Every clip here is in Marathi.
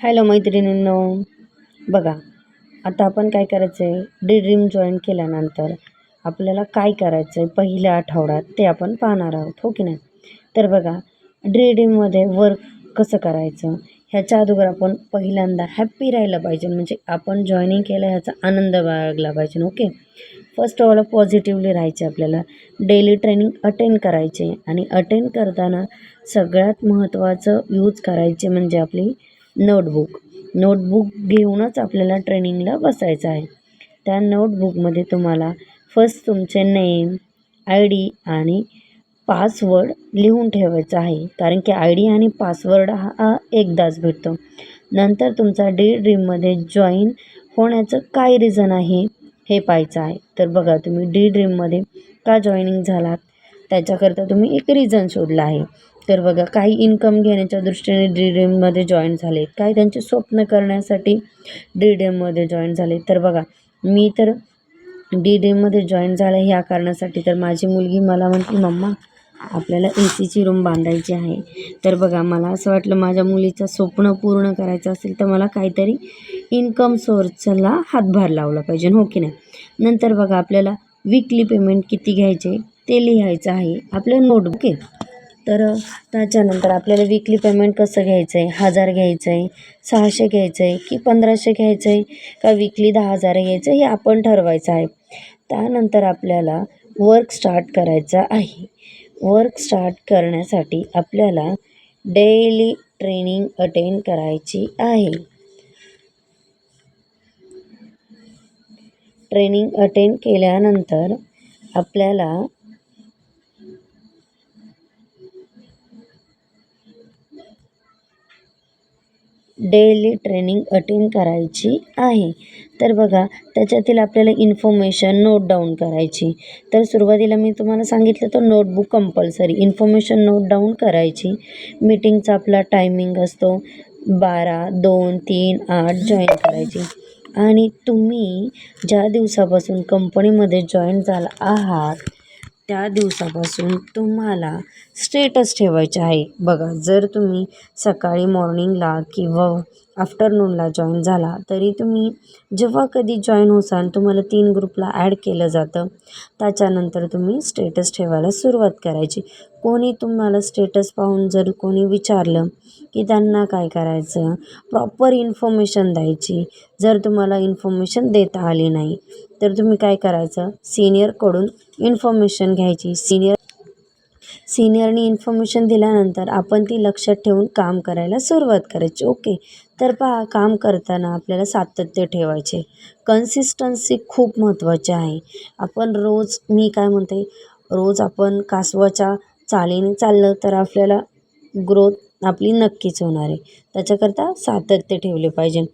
हॅलो मैत्रिणींनो. बघा आता आपण काय करायचं आहे डी ड्रीम जॉईन केल्यानंतर आपल्याला काय करायचं आहे पहिल्या आठवड्यात ते आपण पाहणार आहोत हो की नाही? तर बघा डी ड्रीममध्ये वर्क कसं करायचं? ह्याच्या अगोदर आपण पहिल्यांदा हॅप्पी राहिलं पाहिजे. म्हणजे आपण जॉईनिंग केलं ह्याचा आनंद बाळगला पाहिजे okay? First of all positively राहायचे आपल्याला. डेली ट्रेनिंग अटेंड करायचे. आणि अटेंड करताना सगळ्यात महत्त्वाचं यूज करायचे म्हणजे आपली नोटबुक. नोटबुक घेऊनच आपल्याला ट्रेनिंगला बसायचं आहे. त्या नोटबुकमध्ये तुम्हाला फर्स्ट तुमचे नेम आय डी आणि पासवर्ड लिहून ठेवायचा आहे. कारण की आय डी आणि पासवर्ड हा एकदाच भेटतो. नंतर तुमचा डी ड्रीममध्ये जॉईन होण्याचं काय रिझन आहे हे पाहायचं आहे. तर बघा तुम्ही डी ड्रीममध्ये का जॉईनिंग झालात? त्याच्याकरता तुम्ही एक रिझन शोधला आहे. तर बघा काही इन्कम घेण्याच्या दृष्टीने डी जॉईन झाले. काही त्यांचे स्वप्न करण्यासाठी डी जॉईन झाले. तर बघा मी तर डी ड्रीममध्ये जॉईन झालं ह्या कारणासाठी तर माझी मुलगी मला म्हणते मम्मा आपल्याला ए सीची रूम बांधायची आहे. तर बघा मला असं वाटलं माझ्या मुलीचं स्वप्न पूर्ण करायचं असेल तर मला काहीतरी इन्कम सोर्सला हातभार लावला पाहिजे हो की नाही? नंतर बघा आपल्याला वीकली पेमेंट किती घ्यायचे? ते लिहायचं आहे. आपलं नोटबुक आहे. तर त्याच्यानंतर आपल्याला विकली पेमेंट कसं घ्यायचं आहे हजार घ्यायचं आहे सहाशे घ्यायचं आहे की पंधराशे घ्यायचं आहे का विकली दहा हजार घ्यायचं हे आपण ठरवायचं आहे. त्यानंतर आपल्याला वर्क स्टार्ट करायचं आहे. वर्क स्टार्ट करण्यासाठी आपल्याला डेली ट्रेनिंग अटेंड करायची आहे. ट्रेनिंग अटेंड केल्यानंतर आपल्याला डेली ट्रेनिंग अटेंड करायची आहे. तर बघा त्याच्यातील आपल्याला इन्फॉर्मेशन नोट डाऊन करायची. तर सुरुवातीला मी तुम्हाला सांगितलं तर notebook compulsory information note down करायची. मीटिंगचा आपला टायमिंग असतो बारा दोन तीन आठ जॉईन करायची. आणि तुम्ही ज्या दिवसापासून कंपनीमध्ये जॉईन झाला आहात त्या दिवसापासून तुम्हाला स्टेटस ठेवायचे आहे. बघा जर तुम्ही सकाळी मॉर्निंगला किंवा आफ्टरनूनला जॉईन झाला. तरी तुम्ही जेव्हा कधी जॉईन होसाल तुम्हाला तीन ग्रुपला ॲड केलं जातं. त्याच्यानंतर तुम्ही स्टेटस ठेवायला सुरुवात करायची. कोणी तुम्हाला स्टेटस पाहून जर कोणी विचारलं की त्यांना काय करायचं प्रॉपर इन्फॉर्मेशन द्यायची. जर तुम्हाला इन्फॉर्मेशन देता आली नाही तर तुम्ही काय करायचं? सिनियरकडून इन्फॉर्मेशन घ्यायची. सिनियर सिनियरनी इन्फॉर्मेशन दिल्यानंतर आपण ती लक्षात ठेवून काम करायला सुरुवात करायची. ओके तर पहा काम करताना आपल्याला सातत्य ठेवायचे. कन्सिस्टन्सी खूप महत्त्वाची आहे. आपण रोज मी काय म्हणते रोज आपण कासवाच्या चालीने चाललं तर आपल्याला ग्रोथ आपली नक्कीच होणार आहे. त्याच्याकरता सातत्य ठेवले पाहिजे.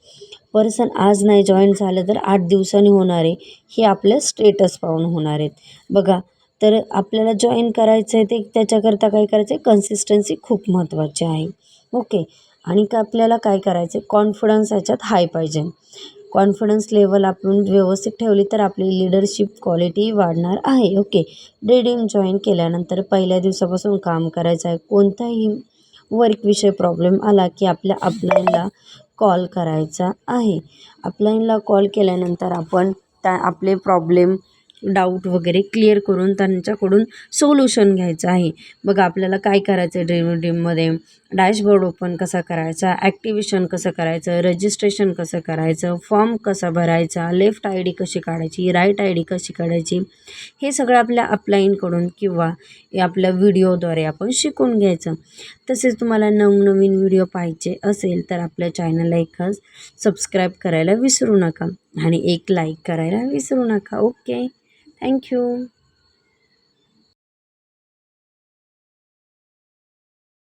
पर्सन आज नाही जॉईन झालं तर आठ दिवसांनी होणार आहे. हे आपलं स्टेटस पाहून होणार आहेत. बघा तर आपल्याला जॉईन करायचं आहे ते त्याच्याकरता काय करायचं आहे कन्सिस्टन्सी खूप महत्त्वाची आहे. ओके आणि का आपल्याला काय करायचं आहे कॉन्फिडन्स याच्यात हाय पाहिजे. कॉन्फिडन्स लेवल आपण व्यवस्थित ठेवली तर आपली लिडरशिप क्वालिटी वाढणार आहे. ओके डेडिंग जॉईन केल्यानंतर पहिल्या दिवसापासून काम करायचं आहे. कोणताही वर्कविषयी प्रॉब्लेम आला की आपल्या अपलाईनला कॉल करायचा आहे. अपलाईनला कॉल केल्यानंतर आपण त्या आपले प्रॉब्लेम डाऊट वगैरे क्लिअर करून त्यांच्याकडून सोल्युशन घ्यायचं आहे. बघा आपल्याला काय करायचं आहे ड्रीम ड्रीममध्ये डॅशबोर्ड ओपन कसा करायचा? ॲक्टिवेशन कसं करायचं? रजिस्ट्रेशन कसं करायचं? फॉर्म कसा भरायचा? लेफ्ट आय डी कशी काढायची? राईट आय डी कशी काढायची? हे सगळं आपल्या अपलाईनकडून किंवा आपल्या व्हिडिओद्वारे आपण शिकून घ्यायचं. तसेच तुम्हाला नवनवीन व्हिडिओ पाहिजे असेल तर आपल्या चॅनलला एक सबस्क्राईब करायला विसरू नका आणि एक लाईक करायला विसरू नका. Okay thank you